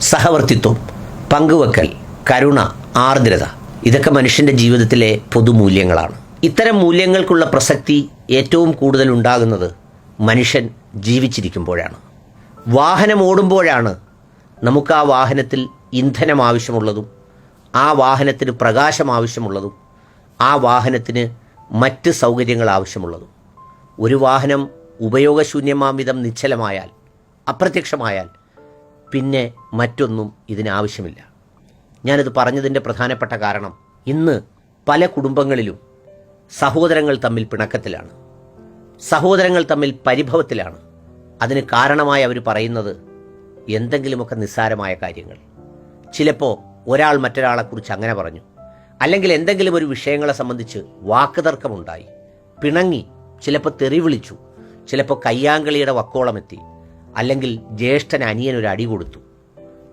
സഹവർത്തിത്വം പങ്കുവെക്കൽ കരുണ ആർദ്രത ഇതൊക്കെ മനുഷ്യന്റെ ജീവിതത്തിലെ പൊതുമൂല്യങ്ങളാണ്. ഇത്തരം മൂല്യങ്ങൾക്കുള്ള പ്രസക്തി ഏറ്റവും കൂടുതൽ ഉണ്ടാകുന്നത് മനുഷ്യൻ ജീവിച്ചിരിക്കുമ്പോഴാണ്. വാഹനം ഓടുമ്പോഴാണ് നമുക്ക് ആ വാഹനത്തിൽ ഇന്ധനം ആവശ്യമുള്ളതും ആ വാഹനത്തിന് പ്രകാശം ആവശ്യമുള്ളതും ആ വാഹനത്തിന് മറ്റ് സൗകര്യങ്ങൾ ആവശ്യമുള്ളതും. ഒരു വാഹനം ഉപയോഗശൂന്യമാം വിധം നിശ്ചലമായാൽ അപ്രത്യക്ഷമായാൽ പിന്നെ മറ്റൊന്നും ഇതിനാവശ്യമില്ല ഞാനിത് പറഞ്ഞതിന്റെ പ്രധാനപ്പെട്ട കാരണം ഇന്ന് പല കുടുംബങ്ങളിലും സഹോദരങ്ങൾ തമ്മിൽ പിണക്കത്തിലാണ്. സഹോദരങ്ങൾ തമ്മിൽ പരിഭവത്തിലാണ്. അതിന് കാരണമായി അവർ പറയുന്നത് എന്തെങ്കിലുമൊക്കെ നിസ്സാരമായ കാര്യങ്ങൾ. ചിലപ്പോൾ ഒരാൾ മറ്റൊരാളെക്കുറിച്ച് അങ്ങനെ പറഞ്ഞു. അല്ലെങ്കിൽ എന്തെങ്കിലും ഒരു വിഷയങ്ങളെ സംബന്ധിച്ച് വാക്കുതർക്കമുണ്ടായി. പിണങ്ങി ചിലപ്പോൾ തെറി വിളിച്ചു. ചിലപ്പോൾ കയ്യാങ്കളിയുടെ വക്കോളമെത്തി. അല്ലെങ്കിൽ ജ്യേഷ്ഠൻ അനിയനൊരു അടി കൊടുത്തു.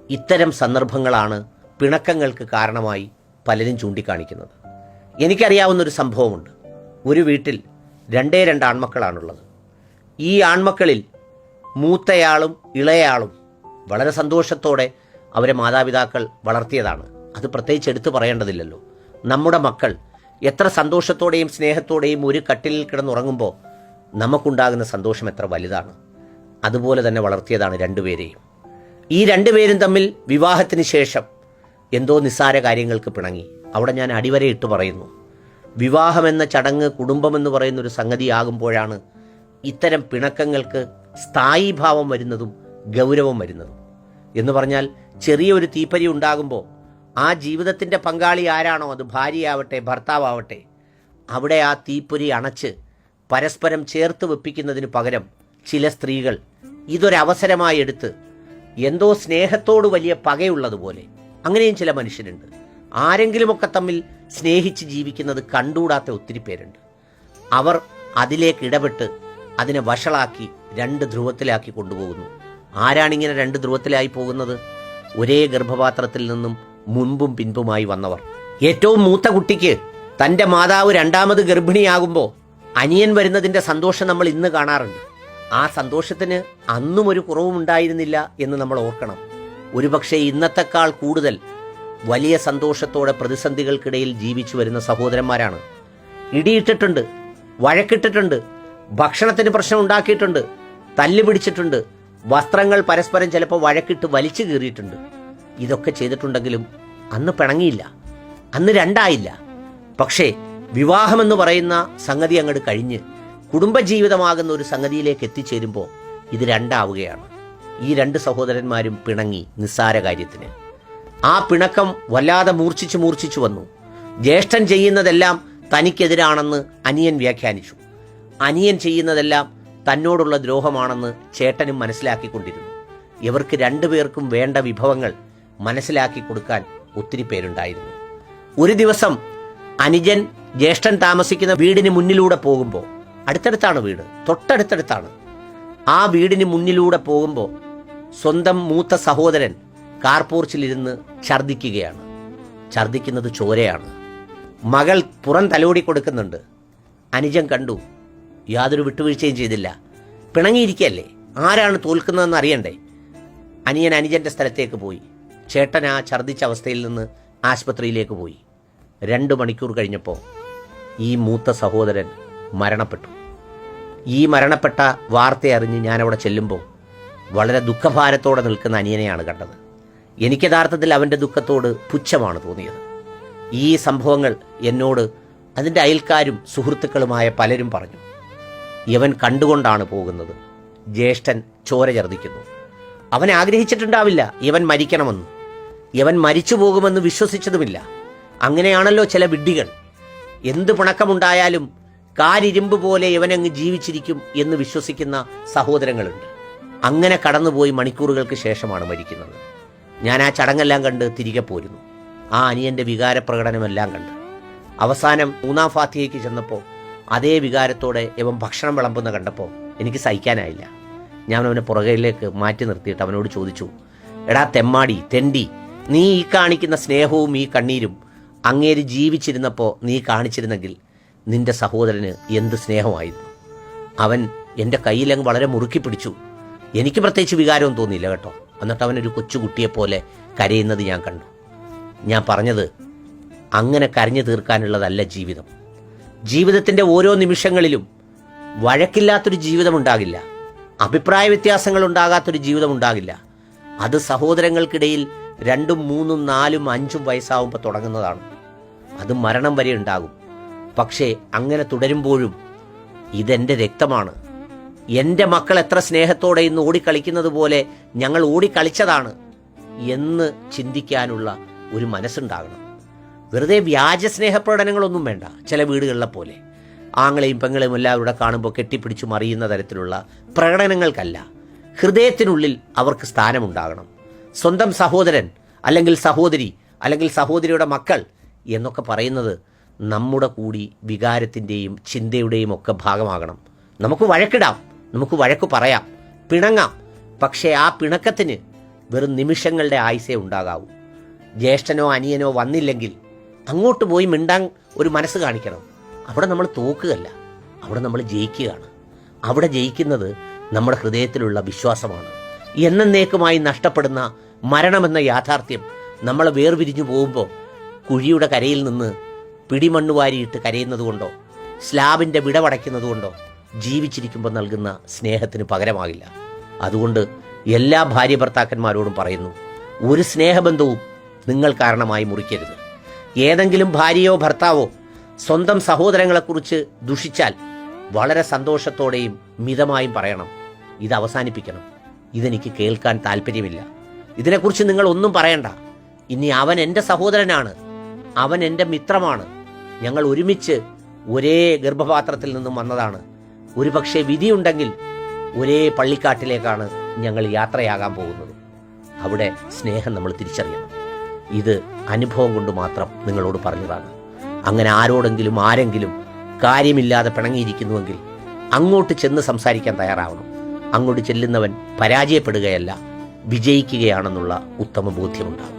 ഇത്തരം സന്ദർഭങ്ങളാണ് പിണക്കങ്ങൾക്ക് കാരണമായി പലരും ചൂണ്ടിക്കാണിക്കുന്നത്. എനിക്കറിയാവുന്ന ഒരു സംഭവമുണ്ട്. ഒരു വീട്ടിൽ രണ്ടേ രണ്ട് ആൺമക്കളാണുള്ളത്. ഈ ആൺമക്കളിൽ മൂത്തയാളും ഇളയയാളും വളരെ സന്തോഷത്തോടെ അവരെ മാതാപിതാക്കൾ വളർത്തിയതാണ്. അത് പ്രത്യേകിച്ച് എടുത്തു പറയേണ്ടതില്ലല്ലോ. നമ്മുടെ മക്കൾ എത്ര സന്തോഷത്തോടെയും സ്നേഹത്തോടെയും ഒരു കട്ടിലിൽ കിടന്നുറങ്ങുമ്പോൾ നമുക്കുണ്ടാകുന്ന സന്തോഷം എത്ര വലുതാണ്. അതുപോലെ തന്നെ വളർത്തിയതാണ് രണ്ടുപേരെയും ഈ രണ്ടുപേരും തമ്മിൽ വിവാഹത്തിന് ശേഷം എന്തോ നിസ്സാര കാര്യങ്ങൾക്ക് പിണങ്ങി. അവിടെ ഞാൻ അടിവരയിട്ട് പറയുന്നു. വിവാഹമെന്ന ചടങ്ങ് കുടുംബമെന്ന് പറയുന്ന ഒരു സംഗതിയാകുമ്പോഴാണ് ഇത്തരം പിണക്കങ്ങൾക്ക് സ്ഥായീഭാവം വരുന്നതും ഗൗരവം വരുന്നതും. എന്ന് പറഞ്ഞാൽ ചെറിയൊരു തീപ്പരി ഉണ്ടാകുമ്പോൾ ആ ജീവിതത്തിന്റെ പങ്കാളി ആരാണോ? അത് ഭാര്യയാവട്ടെ ഭർത്താവട്ടെ അവിടെ ആ തീപ്പൊരി അണച്ച് പരസ്പരം ചേർത്ത് വെപ്പിക്കുന്നതിന് പകരം ചില സ്ത്രീകൾ ഇതൊരവസരമായി എടുത്ത് എന്തോ സ്നേഹത്തോട് വലിയ പകയുള്ളതുപോലെ. അങ്ങനെയും ചില മനുഷ്യരുണ്ട്. ആരെങ്കിലുമൊക്കെ തമ്മിൽ സ്നേഹിച്ച് ജീവിക്കുന്നത് കണ്ടുകൂടാത്ത ഒത്തിരി പേരുണ്ട്. അവർ അതിലേക്ക് ഇടപെട്ട് അതിനെ വഷളാക്കി രണ്ട് ധ്രുവത്തിലാക്കി കൊണ്ടുപോകുന്നു. ആരാണിങ്ങനെ രണ്ട് ധ്രുവത്തിലായി പോകുന്നത്? ഒരേ ഗർഭപാത്രത്തിൽ നിന്നും മുൻപും പിൻപുമായി വന്നവർ. ഏറ്റവും മൂത്ത കുട്ടിക്ക് തന്റെ മാതാവ് രണ്ടാമത് ഗർഭിണിയാകുമ്പോൾ അനിയൻ വരുന്നതിന്റെ സന്തോഷം നമ്മൾ ഇന്ന് കാണാറുണ്ട്. ആ സന്തോഷത്തിന് അന്നും ഒരു കുറവുമുണ്ടായിരുന്നില്ല എന്ന് നമ്മൾ ഓർക്കണം. ഒരുപക്ഷെ ഇന്നത്തെക്കാൾ കൂടുതൽ വലിയ സന്തോഷത്തോടെ പ്രതിസന്ധികൾക്കിടയിൽ ജീവിച്ചു വരുന്ന സഹോദരന്മാരാണ്. ഇടിയിട്ടിട്ടുണ്ട് വഴക്കിട്ടിട്ടുണ്ട് ഭക്ഷണത്തിന് പ്രശ്നം ഉണ്ടാക്കിയിട്ടുണ്ട് തല്ല് പിടിച്ചിട്ടുണ്ട് വസ്ത്രങ്ങൾ പരസ്പരം ചിലപ്പോൾ വഴക്കിട്ട് വലിച്ചു കീറിയിട്ടുണ്ട്. ഇതൊക്കെ ചെയ്തിട്ടുണ്ടെങ്കിലും അന്ന് പിണങ്ങിയില്ല അന്ന് രണ്ടായില്ല. പക്ഷേ വിവാഹമെന്ന് പറയുന്ന സംഗതി അങ്ങോട്ട് കഴിഞ്ഞ്. കുടുംബജീവിതമാകുന്ന ഒരു സംഗതിയിലേക്ക് എത്തിച്ചേരുമ്പോൾ ഇത് രണ്ടാവുകയാണ്. ഈ രണ്ട് സഹോദരന്മാരും പിണങ്ങി നിസ്സാര കാര്യത്തിന്. ആ പിണക്കം വല്ലാതെ മൂർച്ഛിച്ചു മൂർച്ഛിച്ചു വന്നു. ജ്യേഷ്ഠൻ ചെയ്യുന്നതെല്ലാം തനിക്കെതിരാണെന്ന് അനിയൻ വ്യാഖ്യാനിച്ചു. അനിയൻ ചെയ്യുന്നതെല്ലാം തന്നോടുള്ള ദ്രോഹമാണെന്ന് ചേട്ടനും മനസ്സിലാക്കിക്കൊണ്ടിരുന്നു. ഇവർക്ക് രണ്ടുപേർക്കും വേണ്ട വിഭവങ്ങൾ മനസ്സിലാക്കി കൊടുക്കാൻ ഒത്തിരി പേരുണ്ടായിരുന്നു. ഒരു ദിവസം അനുജൻ ജ്യേഷ്ഠൻ താമസിക്കുന്ന വീടിന് മുന്നിലൂടെ പോകുമ്പോൾ അടുത്തടുത്താണ് വീട്. തൊട്ടടുത്തടുത്താണ്. ആ വീടിന് മുന്നിലൂടെ പോകുമ്പോൾ സ്വന്തം മൂത്ത സഹോദരൻ കാർപോർച്ചിലിരുന്ന് ഛർദിക്കുകയാണ് ഛർദിക്കുന്നത് ചോരയാണ്. മകൾ പുറം തലോടി കൊടുക്കുന്നുണ്ട്. അനുജൻ കണ്ടു യാതൊരു വിട്ടുവീഴ്ചയും ചെയ്തില്ല. പിണങ്ങിയിരിക്കല്ലേ? ആരാണ് തോൽക്കുന്നതെന്ന് അറിയണ്ടേ? അനിയൻ അനുജന്റെ സ്ഥലത്തേക്ക് പോയി. ചേട്ടൻ ആ ഛർദിച്ച അവസ്ഥയിൽ നിന്ന് ആശുപത്രിയിലേക്ക് പോയി. രണ്ട് മണിക്കൂർ കഴിഞ്ഞപ്പോൾ ഈ മൂത്ത സഹോദരൻ മരണപ്പെട്ടു. ഈ മരണപ്പെട്ട വാർത്ത അറിഞ്ഞ് ഞാനവിടെ ചെല്ലുമ്പോൾ വളരെ ദുഃഖഭാരത്തോടെ നിൽക്കുന്ന അനിയനെയാണ് കണ്ടത്. എനിക്ക് യഥാർത്ഥത്തിൽ അവന്റെ ദുഃഖത്തോട് പുച്ഛമാണ് തോന്നിയത്. ഈ സംഭവങ്ങൾ എന്നോട് അതിന്റെ അയൽക്കാരും സുഹൃത്തുക്കളുമായ പലരും പറഞ്ഞു. ഇവൻ കണ്ടുകൊണ്ടാണ് പോകുന്നത്. ജ്യേഷ്ഠൻ ചോര ഛർദിക്കുന്നു അവൻ ആഗ്രഹിച്ചിട്ടുണ്ടാവില്ല ഇവൻ മരിക്കണമെന്ന്. ഇവൻ മരിച്ചു പോകുമെന്ന് വിശ്വസിച്ചതുമില്ല. അങ്ങനെയാണല്ലോ ചില വിഡ്ഢികൾ. എന്ത് പിണക്കമുണ്ടായാലും കാരിരുമ്പ് പോലെ ഇവനങ്ങ് ജീവിച്ചിരിക്കും എന്ന് വിശ്വസിക്കുന്ന സഹോദരങ്ങളുണ്ട്. അങ്ങനെ കടന്നുപോയി മണിക്കൂറുകൾക്ക് ശേഷമാണ് മരിക്കുന്നത്. ഞാൻ ആ ചടങ്ങെല്ലാം കണ്ട് തിരികെ പോരുന്നു. ആ അനിയന്റെ വികാരപ്രകടനമെല്ലാം കണ്ട്. അവസാനം മൂന്നാം ഫാത്തിയയ്ക്ക് ചെന്നപ്പോൾ അതേ വികാരത്തോടെ ഇവൻ ഭക്ഷണം വിളമ്പുന്ന കണ്ടപ്പോൾ എനിക്ക് സഹിക്കാനായില്ല. ഞാൻ അവനെ പുറകയിലേക്ക് മാറ്റി നിർത്തിയിട്ട് അവനോട് ചോദിച്ചു എടാ തെമ്മാടി തെണ്ടി നീ ഈ കാണിക്കുന്ന സ്നേഹവും ഈ കണ്ണീരും അങ്ങേര് ജീവിച്ചിരുന്നപ്പോൾ നീ കാണിച്ചിരുന്നെങ്കിൽ നിന്റെ സഹോദരന് എന്ത് സ്നേഹമായിരുന്നു? അവൻ എന്റെ കയ്യിലങ്ങ് വളരെ മുറുക്കി പിടിച്ചു. എനിക്ക് പ്രത്യേകിച്ച് വികാരവും തോന്നിയില്ല കേട്ടോ. എന്നിട്ട് അവനൊരു കൊച്ചുകുട്ടിയെപ്പോലെ കരയുന്നത് ഞാൻ കണ്ടു. ഞാൻ പറഞ്ഞത് അങ്ങനെ കരഞ്ഞു തീർക്കാനുള്ളതല്ല ജീവിതം. ജീവിതത്തിന്റെ ഓരോ നിമിഷങ്ങളിലും വഴക്കില്ലാത്തൊരു ജീവിതം ഉണ്ടാകില്ല. അഭിപ്രായ വ്യത്യാസങ്ങൾ ഉണ്ടാകാത്തൊരു ജീവിതം ഉണ്ടാകില്ല. അത് സഹോദരങ്ങൾക്കിടയിൽ രണ്ടും മൂന്നും നാലും അഞ്ചും വയസ്സാവുമ്പോൾ തുടങ്ങുന്നതാണ്. അത് മരണം വരെ ഉണ്ടാകും. പക്ഷേ അങ്ങനെ തുടരുമ്പോഴും ഇതെന്റെ രക്തമാണ്. എന്റെ മക്കൾ എത്ര സ്നേഹത്തോടെ ഇന്ന് ഓടിക്കളിക്കുന്നത് പോലെ ഞങ്ങൾ ഓടിക്കളിച്ചതാണ് എന്ന് ചിന്തിക്കാനുള്ള ഒരു മനസ്സുണ്ടാകണം. വെറുതെ വ്യാജ സ്നേഹപ്രകടനങ്ങളൊന്നും വേണ്ട ചില വീടുകളിലെ പോലെ. ആങ്ങളെയും പെങ്ങളെയും എല്ലാവരുടെ കാണുമ്പോൾ കെട്ടിപ്പിടിച്ചു മറിയുന്ന തരത്തിലുള്ള പ്രകടനങ്ങൾക്കല്ല ഹൃദയത്തിനുള്ളിൽ അവർക്ക് സ്ഥാനമുണ്ടാകണം. സ്വന്തം സഹോദരൻ അല്ലെങ്കിൽ സഹോദരി അല്ലെങ്കിൽ സഹോദരിയുടെ മക്കൾ എന്നൊക്കെ പറയുന്നത് നമ്മുടെ കൂടി വികാരത്തിന്റെയും ചിന്തയുടെയും ഒക്കെ ഭാഗമാകണം. നമുക്ക് വഴക്കിടാം. നമുക്ക് വഴക്ക് പറയാം. പിണങ്ങാം. പക്ഷേ ആ പിണക്കത്തിന് വെറും നിമിഷങ്ങളുടെ ആയുസേ ഉണ്ടാകാവൂ. ജ്യേഷ്ഠനോ അനിയനോ വന്നില്ലെങ്കിൽ അങ്ങോട്ട് പോയി മിണ്ടാൻ ഒരു മനസ്സ് കാണിക്കണം. അവിടെ നമ്മൾ തോക്കുകയല്ല. അവിടെ നമ്മൾ ജയിക്കുകയാണ്. അവിടെ ജയിക്കുന്നത് നമ്മുടെ ഹൃദയത്തിലുള്ള വിശ്വാസമാണ്. എന്നേക്കുമായി നഷ്ടപ്പെടുന്ന മരണമെന്ന യാഥാർത്ഥ്യം നമ്മളെ വേർപിരിഞ്ഞു പോകുമ്പോൾ കുഴിയുടെ കരയിൽ നിന്ന് പിടിമണ്ണ് വാരിയിട്ട് കരയുന്നതുകൊണ്ടോ സ്ലാബിന്റെ വിടവടയ്ക്കുന്നതുകൊണ്ടോ ജീവിച്ചിരിക്കുമ്പോൾ നൽകുന്ന സ്നേഹത്തിന് പകരമാകില്ല. അതുകൊണ്ട് എല്ലാ ഭാര്യ ഭർത്താക്കന്മാരോടും പറയുന്നു ഒരു സ്നേഹബന്ധവും നിങ്ങൾ കാരണമായി മുറിക്കരുത്. ഏതെങ്കിലും ഭാര്യയോ ഭർത്താവോ സ്വന്തം സഹോദരങ്ങളെക്കുറിച്ച് ദുഷിച്ചാൽ വളരെ സന്തോഷത്തോടെയും മിതമായും പറയണം. ഇത് അവസാനിപ്പിക്കണം. ഇതെനിക്ക് കേൾക്കാൻ താല്പര്യമില്ല ഇതിനെക്കുറിച്ച് നിങ്ങൾ ഒന്നും പറയണ്ട. ഇനി അവൻ എന്റെ സഹോദരനാണ്. അവൻ എന്റെ മിത്രമാണ്. ഞങ്ങൾ ഒരുമിച്ച് ഒരേ ഗർഭപാത്രത്തിൽ നിന്നും വന്നതാണ്. ഒരുപക്ഷെ വിധിയുണ്ടെങ്കിൽ ഒരേ പള്ളിക്കാട്ടിലേക്കാണ് ഞങ്ങൾ യാത്രയാകാൻ പോകുന്നത്. അവിടെ സ്നേഹം നമ്മൾ തിരിച്ചറിയണം. ഇത് അനുഭവം കൊണ്ട് മാത്രം നിങ്ങളോട് പറഞ്ഞതാണ്. അങ്ങനെ ആരോടെങ്കിലും ആരെങ്കിലും കാര്യമില്ലാതെ പിണങ്ങിയിരിക്കുന്നുവെങ്കിൽ അങ്ങോട്ട് ചെന്ന് സംസാരിക്കാൻ തയ്യാറാവണം. അങ്ങോട്ട് ചെല്ലുന്നവൻ പരാജയപ്പെടുകയല്ല വിജയിക്കുകയാണെന്നുള്ള ഉത്തമ ബോധ്യമുണ്ടാകും